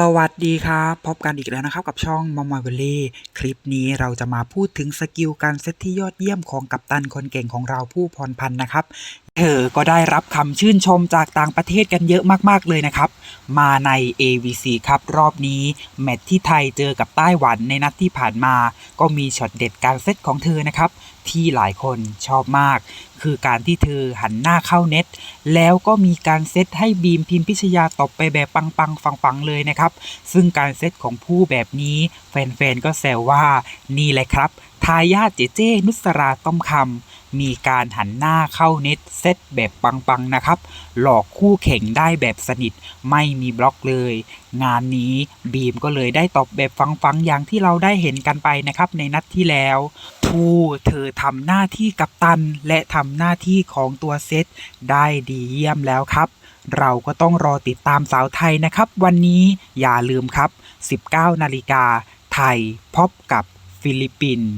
สวัสดีครับพบกันอีกแล้วนะครับกับช่องมอมอยเวลลี่คลิปนี้เราจะมาพูดถึงสกิลการเซตที่ยอดเยี่ยมของกัปตันคนเก่งของเราผู้พรพันธ์นะครับ เธอก็ได้รับคำชื่นชมจากต่างประเทศกันเยอะมาก ๆ เลยนะครับ มาใน AVC ครับรอบนี้ แมตช์ที่ไทยเจอกับไต้หวันในนัดที่ผ่านมา ก็มีช็อตเด็ดการเซตของเธอนะครับ ที่หลายคนชอบมาก คือการที่เธอหันหน้าเข้าเน็ต แล้วก็มีการเซตให้บีมพิมพิชยาตบไปแบบปังๆฟังๆเลยนะครับ ซึ่งการเซตของผู้แบบนี้ แฟนๆก็แซวว่านี่แหละครับ ทายาทเจเจนุสราต้อมคำมีการหันหน้าเข้าเน็ตเซตแบบปังๆนะครับ หลอกคู่แข่งได้แบบสนิทไม่มีบล็อกเลย งานนี้บีมก็เลยได้ตอบแบบฟังๆอย่างที่เราได้เห็นกันไปนะครับในนัดที่แล้วผู้เธอทำหน้าที่กัปตัน และทำหน้าที่ของตัวเซตได้ดีเยี่ยมแล้วครับเราก็ต้องรอติดตามสาวไทยนะครับ วันนี้อย่าลืมครับ 19 นาฬิกาไทยพบกับฟิลิปปินส์